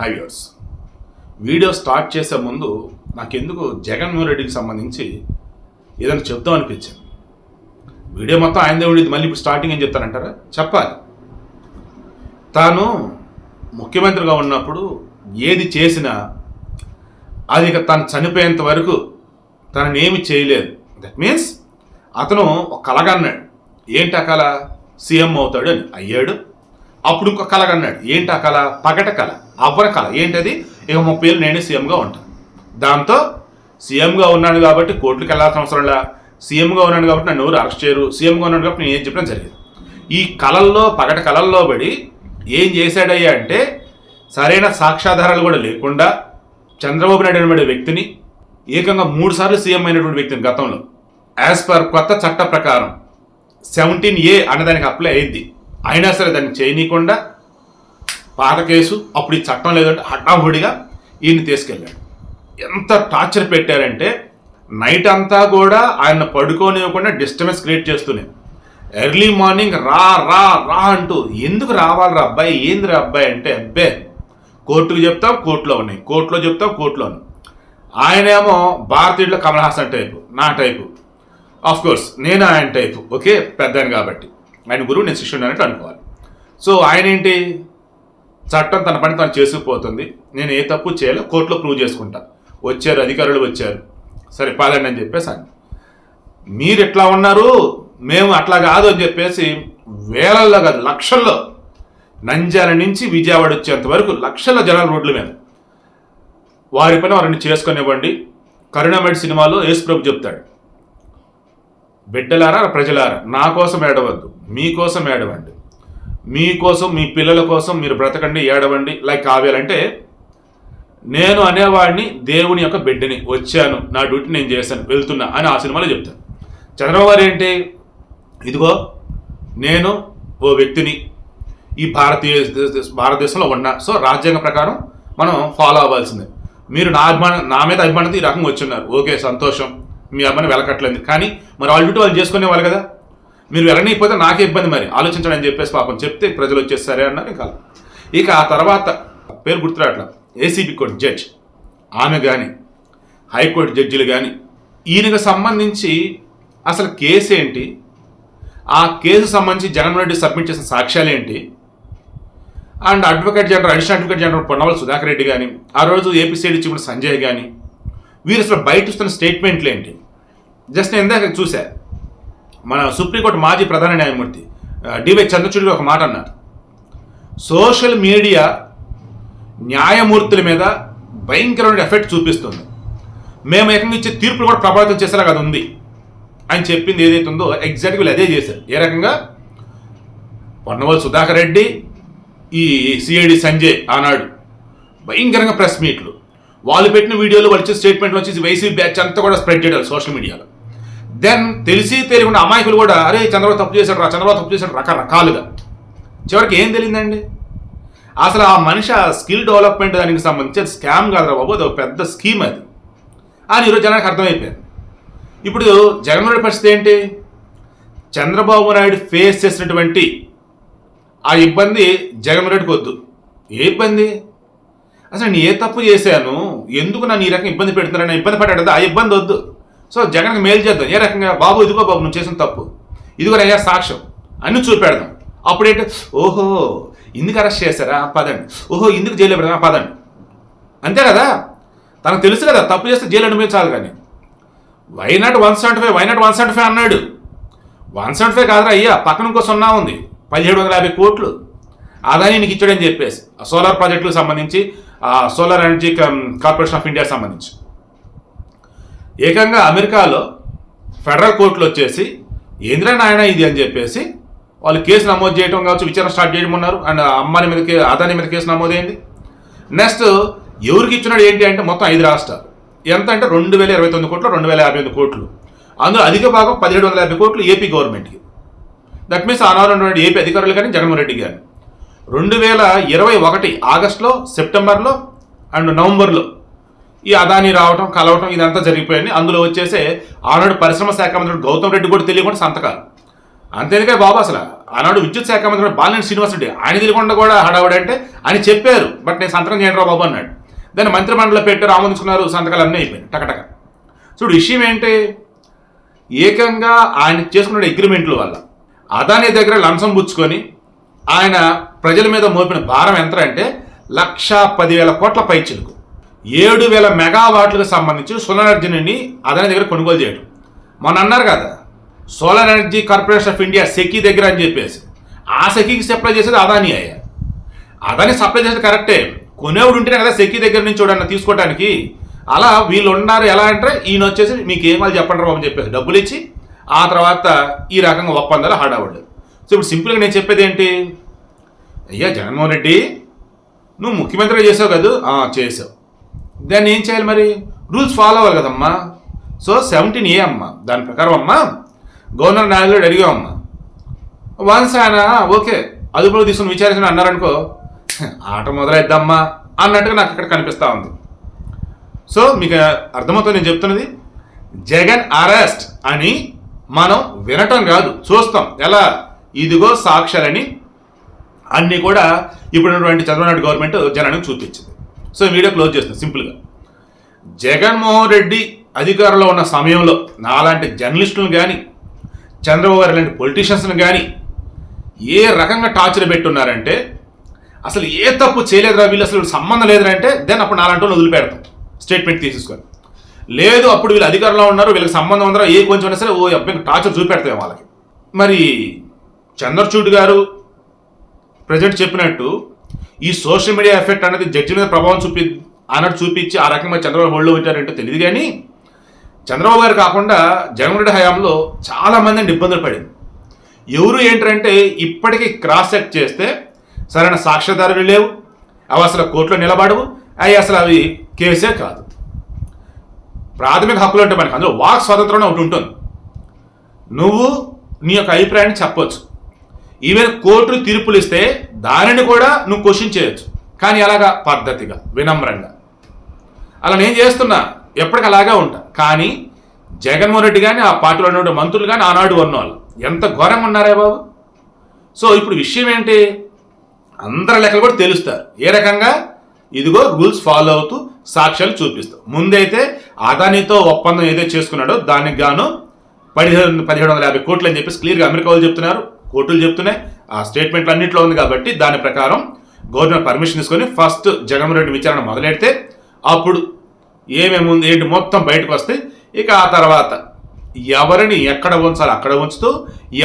హైవ్యూర్స్ video start చేసే ముందు నాకెందుకు జగన్మోహన్ రెడ్డికి సంబంధించి ఏదైనా చెప్దాం అనిపించింది. వీడియో మొత్తం ఆయనదే ఉండేది. మళ్ళీ ఇప్పుడు స్టార్టింగ్ ఏం చెప్తానంటారా? చెప్పాలి. తాను ముఖ్యమంత్రిగా ఉన్నప్పుడు ఏది చేసినా అది ఇక తను చనిపోయేంత వరకు తననేమి చేయలేదు. దట్ మీన్స్ అతను ఒక కలగన్నాడు ఏంటి ఆ కళ? సీఎం అవుతాడు అని. అయ్యాడు. అప్పుడు ఇంకో అన్నాడు ఏంటి ఆ కళ? పగట కళ అవ్వర కళ. ఏంటది? ఇక ముప్పై ఏళ్ళు నేనే సీఎంగా ఉంటాను దాంతో సీఎంగా ఉన్నాను కాబట్టి కోర్టులకు వెళ్ళాల్సిన అవసరంలా సీఎంగా ఉన్నాను కాబట్టి నన్ను ఎవరు అరెస్ట్ చేయరు. సీఎంగా ఉన్నాను కాబట్టి నేను ఏం చెప్పడం జరిగింది. ఈ కళల్లో పగట కళల్లో పడి ఏం చేశాడయ్యా అంటే సరైన సాక్ష్యాధారాలు కూడా లేకుండా చంద్రబాబు నాయుడు అనేటువంటి వ్యక్తిని ఏకంగా మూడు సార్లు సీఎం అయినటువంటి వ్యక్తిని గతంలో. యాజ్ పర్ కొత్త చట్ట ప్రకారం సెవెంటీన్ ఏ అన్నదానికి అప్లై అయింది అయినా సరే దాన్ని చేయనీయకుండా పాత కేసు అప్పుడు ఈ చట్టం లేదంటే హఠాహుడిగా ఈయన్ని తీసుకెళ్ళాడు. ఎంత టార్చర్ పెట్టారంటే నైట్ అంతా కూడా ఆయన పడుకోనివ్వకుండా డిస్టర్బెన్స్ క్రియేట్ చేస్తూనే ఎర్లీ మార్నింగ్ రా రా రా అంటూ ఎందుకు రావాలిరా అబ్బాయి ఏందిరా అబ్బాయి అంటే అబ్బే కోర్టుకు చెప్తాం కోర్టులో ఉన్నాయి. కోర్టులో చెప్తాం కోర్టులో ఉన్నాయి. ఆయనేమో భారతీయుల కమల్ హాసన్ టైపు నా టైపు. ఆఫ్ కోర్స్ నేను ఆయన టైపు ఓకే పెద్దాను కాబట్టి. ఆయన గురువు నేను శిష్యుడు అన్నట్టు అనుకోవాలి. సో ఆయన ఏంటి? చట్టం తన పని తను చేసుకుపోతుంది. నేను ఏ తప్పు చేయాలో కోర్టులో ప్రూవ్ చేసుకుంటా. వచ్చారు అధికారులు వచ్చారు. సరే పాలండి అని చెప్పేసి అని మీరు ఎట్లా ఉన్నారు? మేము అట్లా కాదు అని చెప్పేసి వేలల్లో కాదు లక్షల్లో. నంజాల నుంచి విజయవాడ వచ్చేంత వరకు లక్షల జనాల రోడ్ల మీద. వారి పని వారిని చేసుకునివ్వండి. కరుణామేడి సినిమాలో యేసు ప్రభు చెప్తాడు. బిడ్డలారా ప్రజలారా నా కోసం ఏడవద్దు మీకోసం ఏడవండి. మీకోసం మీ పిల్లల కోసం మీరు బ్రతకండి ఏడవండి. లైక్ కావ్యాలంటే నేను అనేవాడిని దేవుని యొక్క బిడ్డని వచ్చాను నా డ్యూటీ నేను చేశాను వెళ్తున్నా అని ఆ సినిమాలో చెప్తాను చంద్రబాబు ఏంటి? ఇదిగో నేను ఓ వ్యక్తిని ఈ భారతీయ భారతదేశంలో ఉన్నా. సో రాజ్యాంగ ప్రకారం మనం ఫాలో అవ్వాల్సిందే. మీరు నా అభిమాన నా మీద అభిమానంతో ఈ రకంగా వచ్చున్నారు. ఓకే సంతోషం. మీ అమ్మని వెలకట్లేదు కానీ మరి వాళ్ళు వాళ్ళు చేసుకునే వాళ్ళు చేసుకునేవాళ్ళు కదా. మీరు వెళ్ళనీకపోతే నాకే ఇబ్బంది మరి. ఆలోచించడం అని చెప్పేసి పాపం చెప్తే ప్రజలు వచ్చేసారే అన్నారు ఇంకా. ఇక ఆ తర్వాత పేరు గుర్తురాట్ల ఏసీబీ కోర్టు జడ్జ్ ఆమె కానీ హైకోర్టు జడ్జిలు కానీ ఈయనకు సంబంధించి అసలు కేసు ఏంటి? ఆ కేసు సంబంధించి జగన్మోహన్ రెడ్డి సబ్మిట్ చేసిన సాక్ష్యాలు ఏంటి? And advocate general additional advocate general Ponnavolu Sudhakar Reddy కానీ ఆ రోజు ఏపీసీడీ సైడ్ చీఫ్ సంజయ్ కానీ వీరు అసలు బయట వస్తున్న స్టేట్మెంట్లు ఏంటి? జస్ట్ నేను ఇందాక చూసా. మన సుప్రీంకోర్టు మాజీ ప్రధాన న్యాయమూర్తి డివై చంద్రచూడి ఒక మాట అన్నారు సోషల్ మీడియా న్యాయమూర్తుల మీద భయంకరమైన ఎఫెక్ట్ చూపిస్తుంది. మేము ఏకంగా ఇచ్చే తీర్పులు కూడా ప్రభావితం చేసేలాగా అది ఉంది అని చెప్పింది ఏదైతే ఉందో ఎగ్జాక్ట్గా అదే చేశారు. ఏ రకంగా? పొన్నవల్ సుధాకర్ రెడ్డి ఈ సిఐడి సంజయ్ ఆనాడు భయంకరంగా ప్రెస్ మీట్లు. వాళ్ళు పెట్టిన వీడియోలు వాళ్ళు ఇచ్చే స్టేట్మెంట్లు వచ్చేసి వైసీపీ బ్యాచ్ అంతా కూడా స్ప్రెడ్ చేయడం సోషల్ మీడియాలో. దెన్ తెలిసి తెలియకుండా అమాయకులు కూడా అరే చంద్రబాబు తప్పు చేశాడు రా చంద్రబాబు తప్పు చేశాడు రకరకాలుగా. చివరికి ఏం తెలియదండి? అసలు ఆ మనిషి ఆ స్కిల్ డెవలప్మెంట్ దానికి సంబంధించి స్కామ్ కాదురా బాబు అది ఒక పెద్ద స్కీమ్ అది. అని ఈరోజు జనానికి అర్థమైపోయింది. ఇప్పుడు జగన్మోహన్ రెడ్డి పరిస్థితి ఏంటి? చంద్రబాబు నాయుడు ఫేస్ చేసినటువంటి ఆ ఇబ్బంది జగన్మోహన్ రెడ్డికి వద్దు. ఏ ఇబ్బంది? అసలు నేను ఏ తప్పు చేశాను? ఎందుకు నన్ను ఈ రకం ఇబ్బంది పెడుతున్నాను ఇబ్బంది పడ్డాడు ఆ ఇబ్బంది వద్దు. సో జగన్కి మేలు చేద్దాం. ఏ రకంగా? బాబు ఇదిగో బాబు నువ్వు చేసిన తప్పు. ఇదిగో అయ్యా సాక్ష్యం. అన్ని చూపెడదాం. అప్పుడేంటి? ఓహో ఇందుకు అరెస్ట్ చేశారా? పదండి. ఓహో ఇందుకు జైలు పెడదా? పదండి. అంతే కదా? తనకు తెలుసు కదా తప్పు చేస్తే జైలు అనుభవించాలి కానీ. Why not one seventy five why not one seventy five అన్నాడు. వన్ సెవెంటీ ఫైవ్ కాదురా అయ్యా పక్కన ఇంకో సున్నా ఉంది. పదిహేడు వందల యాభై కోట్లు. ఆదాయం నీకు ఇచ్చాడని చెప్పేసి. ఆ సోలార్ ప్రాజెక్టులకు సంబంధించి ఆ సోలార్ ఎనర్జీ కార్పొరేషన్ ఆఫ్ ఇండియాకి సంబంధించి. ఏకంగా అమెరికాలో ఫెడరల్ కోర్టులు వచ్చేసి ఏంద్రా నాయన ఇది? అని చెప్పేసి వాళ్ళు కేసు నమోదు చేయడం కావచ్చు విచారణ స్టార్ట్ చేయడం ఉన్నారు అండ్ అమ్మాని మీద కే- అదాని మీద కేసు నమోదైంది. నెక్స్ట్ ఎవరికి ఇచ్చినాడు ఏంటి అంటే మొత్తం ఐదు రాష్ట్రాలు. ఎంత అంటే రెండు వేల ఇరవై తొమ్మిది కోట్లు రెండు వేల యాభై ఎనిమిది కోట్లు. అందులో అధిక భాగం పదిహేడు వందల యాభై కోట్లు ఏపీ గవర్నమెంట్కి. దట్ మీన్స్ ఆనవారం ఉన్నటువంటి ఏపీ అధికారులు కానీ జగన్మోహన్ రెడ్డి గారు రెండు వేల ఇరవై ఒకటి ఆగస్టులో సెప్టెంబర్లో అండ్ నవంబర్లో ఈ అదాని రావటం కలవటం ఇదంతా జరిగిపోయింది. అందులో వచ్చేసే ఆనాడు పరిశ్రమ శాఖ మంత్రి గౌతమ్ రెడ్డి కూడా తెలియకుండా సంతకాలు. అంతేనికే బాబు అసలు ఆనాడు విద్యుత్ శాఖ మంత్రి బాలినేని శ్రీనివాసరెడ్డి ఆయన తెలియకుండా కూడా హడావుడి అంటే అని చెప్పారు బట్ నేను సంతకం చేయండి బాబు అన్నాడు. దాన్ని మంత్రిమండలిలో పెట్టారు ఆమోదించుకున్నారు సంతకాలు అన్నీ అయిపోయినాయి టకటక. చూడు విషయం ఏంటి? ఏకంగా ఆయన చేసుకున్న అగ్రిమెంట్ల వల్ల అదాని దగ్గర లంచం పుచ్చుకొని ఆయన ప్రజల మీద మోపిన భారం ఎంత అంటే లక్ష పదివేల కోట్ల పైచిలకు. ఏడు వేల మెగావాట్లకు సంబంధించి సోలార్ ఎనర్జీని అదాని దగ్గర కొనుగోలు చేయడం మొన్న అన్నారు కదా solar energy corporation of India SECI దగ్గర అని చెప్పేసి. ఆ సెకీకి సప్లై చేసేది అదాని అయ్యా. అదాని సప్లై చేసేది కరెక్టే. కొనేవాడు ఉంటేనే కదా సెకీ దగ్గర నుంచి చూడండి తీసుకోవడానికి అలా వీళ్ళు ఉన్నారు ఎలా అంటే ఈయన వచ్చేసి మీకు ఏం వాళ్ళు చెప్పండి బాబు అని చెప్పేసి డబ్బులు ఇచ్చి ఆ తర్వాత ఈ రకంగా ఒప్పందాలు హాడావాళ్ళు సో ఇప్పుడు సింపుల్గా నేను చెప్పేది ఏంటి? అయ్యా జగన్మోహన్ రెడ్డి నువ్వు ముఖ్యమంత్రి చేసావు కదా? చేసావు. దాన్ని ఏం చేయాలి మరి? రూల్స్ ఫాలో అవ్వాలి కదమ్మా. సో సెవెంటీన్ ఏ అమ్మా. దాని ప్రకారం అమ్మా గవర్నర్ నాయకుడు అడిగామమ్మ వన్స్ ఆయన ఓకే అదుపులో తీసుకుని విచారించిన అన్నారనుకో ఆట మొదలైద్దమ్మా అన్నట్టుగా నాకు ఇక్కడ కనిపిస్తూ ఉంది. సో మీకు అర్థమవుతుంది నేను చెప్తున్నది? జగన్ అరెస్ట్ అని మనం వినటం కాదు చూస్తాం. ఎలా? ఇదిగో సాక్ష్యాలని అన్నీ కూడా ఇప్పుడున్నటువంటి చంద్రబాబు నాయుడు గవర్నమెంట్ జనానికి చూపించింది. సో మీడియా వీడియో క్లోజ్ చేస్తుంది సింపుల్గా. జగన్మోహన్ రెడ్డి అధికారంలో ఉన్న సమయంలో నాలాంటి జర్నలిస్టులను కానీ చంద్రబాబు గారు లాంటి పొలిటీషియన్స్ని కానీ ఏ రకంగా టార్చర్ పెట్టున్నారంటే అసలు ఏ తప్పు చేయలేదురా వీళ్ళు అసలు సంబంధం లేదురా అంటే దెన్ అప్పుడు నాలాంటి వాళ్ళు వదిలిపెడతాం. స్టేట్మెంట్ తీసేసుకొని. లేదు అప్పుడు వీళ్ళు అధికారంలో ఉన్నారు వీళ్ళకి సంబంధం ఉందరా ఏ కొంచెం అయినా సరే ఓ అబ్బాయి టార్చర్ చూపెడతాయి వాళ్ళకి. మరి చంద్రచూడ్ గారు ప్రజెంట్ చెప్పినట్టు ఈ సోషల్ మీడియా ఎఫెక్ట్ అనేది జడ్జి మీద ప్రభావం చూపి అన్నట్టు చూపించి ఆ రకంగా చంద్రబాబు హోల్డ్లో ఉంటారంటే తెలియదు కానీ చంద్రబాబు గారు కాకుండా జగన్మోహన్ రెడ్డి హయాంలో చాలా మంది ఇబ్బందులు పడింది. ఎవరు ఏంటంటే ఇప్పటికీ క్రాస్ చెక్ చేస్తే సరైన సాక్ష్యాధారాలు లేవు అవి అసలు కోర్టులో నిలబడవు అవి అసలు అవి కేసే కాదు. ప్రాథమిక హక్కులు అంటే మనకి అందులో వాక్ స్వాతంత్రం ఒకటి ఉంటుంది. నువ్వు నీ యొక్క అభిప్రాయాన్ని చెప్పొచ్చు. ఈవెన్ కోర్టు తీర్పులు ఇస్తే దానిని కూడా నువ్వు క్వశ్చన్ చేయొచ్చు. కానీ అలాగా పద్ధతిగా వినమ్రంగా. అలా నేను చేస్తున్నా. ఎప్పటికి అలాగే ఉంటా. కానీ జగన్మోహన్ రెడ్డి కానీ ఆ పార్టీలో ఉన్న మంత్రులు కానీ ఆనాడు ఉన్నవాళ్ళు. ఎంత ఘోరంగా ఉన్నారే బాబు. సో ఇప్పుడు విషయం ఏంటి? అందరి లెక్కలు కూడా తెలుస్తారు. ఏ రకంగా? ఇదిగో రూల్స్ ఫాలో అవుతూ సాక్ష్యాలు చూపిస్తాం. ముందైతే అదానితో ఒప్పందం ఏదో చేసుకున్నాడో దానికి గాను పదిహేను పదిహేడు వందల యాభై కోట్లు అని చెప్పేసి క్లియర్గా అమెరికా వాళ్ళు చెప్తున్నారు. కోర్టులు చెప్తున్నాయి. ఆ స్టేట్మెంట్లు అన్నింటిలో ఉంది కాబట్టి దాని ప్రకారం గవర్నర్ పర్మిషన్ తీసుకొని ఫస్ట్ జగన్మోహన్ రెడ్డి విచారణ మొదలెడితే అప్పుడు ఏమేమి ఉంది ఏంటి మొత్తం బయటకు వస్తే ఇక ఆ తర్వాత ఎవరిని ఎక్కడ ఉంచాలో అక్కడ ఉంచుతూ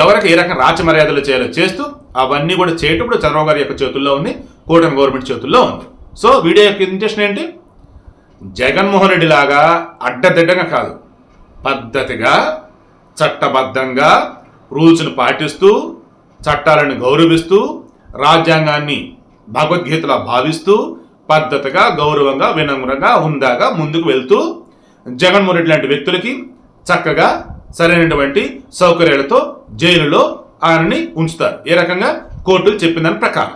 ఎవరికి ఏ రకం రాచ మర్యాదలు చేయాలో చేస్తూ అవన్నీ కూడా చేయటప్పుడు చంద్రబాబు గారి యొక్క చేతుల్లో ఉంది కూటమి గవర్నమెంట్ చేతుల్లో ఉంది. సో వీడియో యొక్క ఇంటెన్షన్ ఏంటి? జగన్మోహన్ రెడ్డి లాగా అడ్డదిడ్డంగా కాదు పద్ధతిగా చట్టబద్ధంగా రూల్స్ను పాటిస్తూ చట్టాలను గౌరవిస్తూ రాజ్యాంగాన్ని భగవద్గీతలా భావిస్తూ పద్ధతిగా గౌరవంగా వినమ్రంగా హుందాగా ముందుకు వెళ్తూ జగన్మోహన్ రెడ్డి లాంటి వ్యక్తులకి చక్కగా సరైనటువంటి సౌకర్యాలతో జైలులో ఆయనని ఉంచుతారు. ఏ రకంగా? కోర్టులు చెప్పిన దాని ప్రకారం.